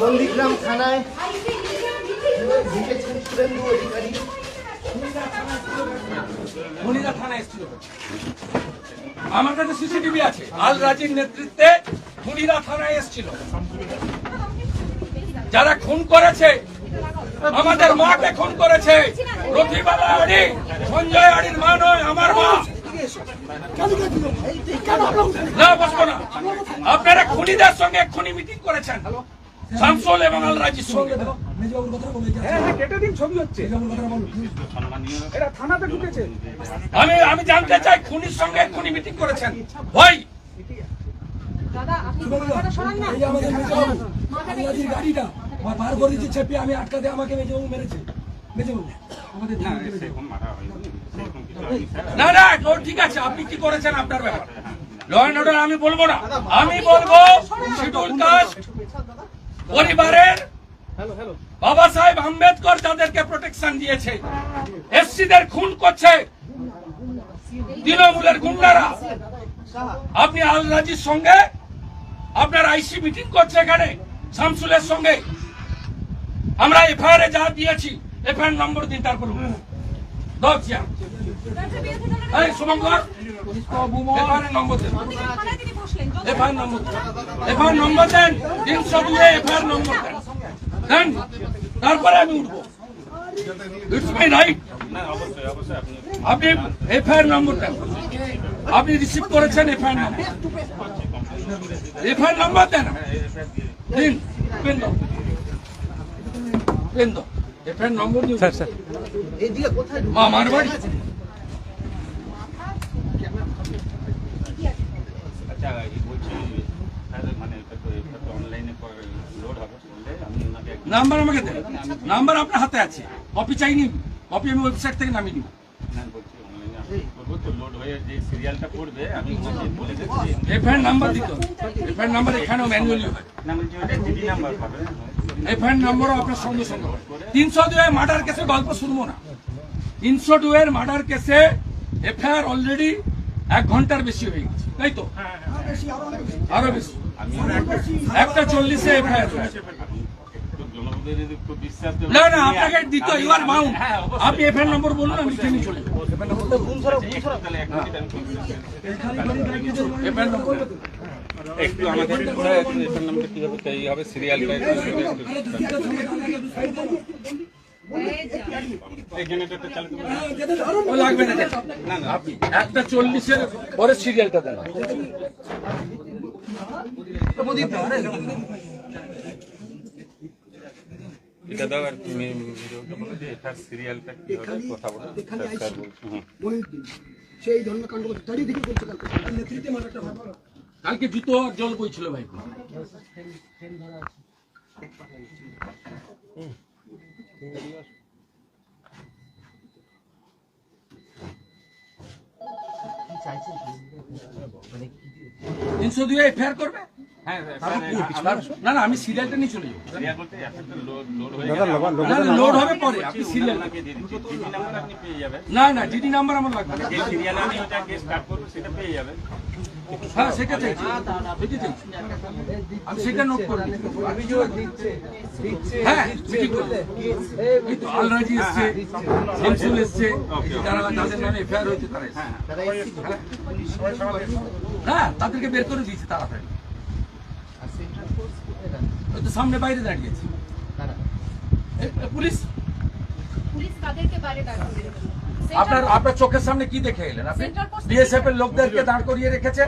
নন্দীগ্রাম থানায় আমার কাছে সিসিটিভি আছে। আল রাজির নেতৃত্বে খুনিরা থানায় এসেছিল। যারা খুন করেছে, আমাদের মাকে খুন করেছে। রথি বাবা আড়ি, সঞ্জয় আড়ির মা নয়, আমার মা। না বসবো না। আপনারা খুনিদের সঙ্গে খুনি মিটিং করেছেন। শামসুল এবং আল রাজির সঙ্গে। হ্যাঁ হ্যাঁ কেটে দিন ছবি হচ্ছে। এরা থানাতে ঢুকেছে। আমি আমি জানতে চাই খুনির সঙ্গে খুনি মিটিং করেছেন। ভাই দাদা আপনি মাথাটা সরান না? আমাদের গাড়িটা বার করে দিচ্ছে চেপে আমি আটকাতে আমাকে মেজবাবু মেরেছে। মেজবাবু আমাদের ধান না না ঠিক আছে, আপনি কি করেছেন আপনার ব্যাপার? ল অ্যান্ড অর্ডার আমি বলব না। আমি বলব, শিডিউল কাস্ট, পরিবারের বাবা সাহেব আম্বেদকর যাদেরকে প্রোটেকশন দিয়েছে, এসসিদের খুন করছে, তৃণমূলের গুন্ডারা। আপনি আল রাজির সঙ্গে, আপনার আইসি মিটিং করছে এখানে, শামসুলের সঙ্গে। আমরা এফআইআর যা দিয়েছি, এফআইআর নম্বর দিন তারপর এফআইআর নম্বর নম্বর দেন। এফআইআর নম্বর দেন। তারপরে আমি উঠবো। রাইট আপনি এফআইআর নম্বর দেন। আপনি রিসিভ করেছেন এফআইআর নম্বর। এফআইআর নম্বর দেন। দিন। পেন দাও। দাও। এফআইআর নম্বর স্যার স্যার আমার বাড়ি। আচ্ছা মানে নাম্বার আমাকে দেন। নাম্বার আপনার হাতে আছে। কপি চাইনি। কপি আমি ওয়েবসাইট থেকে নামিয়ে দিব না বলছি অনলাইনে আমি করব তো লোড হয়ে যে সিরিয়ালটা পড়বে আমি বলে দিচ্ছি। এফআইআর নাম্বার দিত এফআইআর নাম্বার এখানেও ম্যানুয়ালি হয় এফআইআর নাম্বারও আপনার সঙ্গে সঙ্গে তিনশো দুয়ের মার্ডার কেসে গল্প শুনব না। তিনশো দুয়ের মার্ডার কেসে এফআইআর অলরেডি এক ঘণ্টার বেশি হয়ে গেছে। তাই তো? আরও বেশি। একটা চল্লিশে এফআইআর হয়েছে একটু বিশ্বাস দেবেন। না না আপনাকে দিত ইউ আর হ্যাঁ, আপনি এফআইআর নম্বর বলুন আমি লিখে চলে এফআইআর নম্বর একটু আমাদের নামটা কি হবে? সিরিয়ালটা একটা চালু করবেন। ও লাগবে না না না আপনি। একটা চল্লিশের পরে সিরিয়ালটা দেন। এটা দাও আর তুমি ভিডিওটা বলো যে এটার সিরিয়ালটা কি হবে কথা বলো। সেই ধরনের কাণ্ড তার নেতৃত্বে মারাটা ভালো কালকে জুতো আর জল বইছিল ভাই? তিনশো দুই এফআইআর করবে? হ্যাঁ না না আমি সিরিয়ালটা নিয়ে চলে যাব। লোড হয়ে হবে পরে আপনি সিরিয়াল না না ডিডি নাম্বার আমার লাগবে হ্যাঁ সেটা চাইছি। সেটা চাইছি। আমি সেটা নোট করে হ্যাঁ এসছে এসছে যারা যাদের নামে এফআইআর হয়েছে তারা এসছে। হ্যাঁ তাদেরকে বের করে দিয়েছে তাড়াতাড়ি। ওই তো সামনে বাইরে দাঁড়িয়েছে। পুলিশ? পুলিশ কাদেরকে বাইরে দাঁড় করিয়ে রেখেছে? আপনার আপনার চোখের সামনে কি দেখে এলেন আপনি? বিএসএফ এর লোকদেরকে দাঁড় করিয়ে রেখেছে